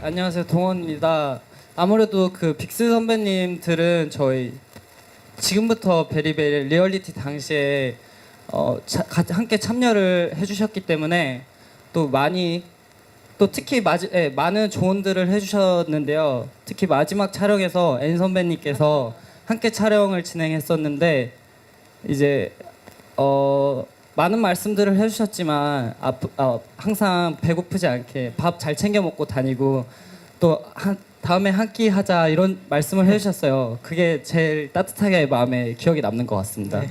안녕하세요 동원입니다. 아무래도 그 빅스 선배님들은 저희 지금부터 베리베리 리얼리티 당시에 어, 자, 가- 함께 참여를 해주셨기 때문에 또 많이 또 특히 마지, 예, 많은 조언들을 해주셨는데요. 특히 마지막 촬영에서 엔 선배님께서 함께 촬영을 진행했었는데 이제 어, 많은 말씀들을 해주셨지만 앞, 어, 항상 배고프지 않게 밥 잘 챙겨 먹고 다니고 또 한, 다음에 한 끼 하자 이런 말씀을 해주셨어요. 그게 제일 따뜻하게 마음에 기억에 남는 것 같습니다.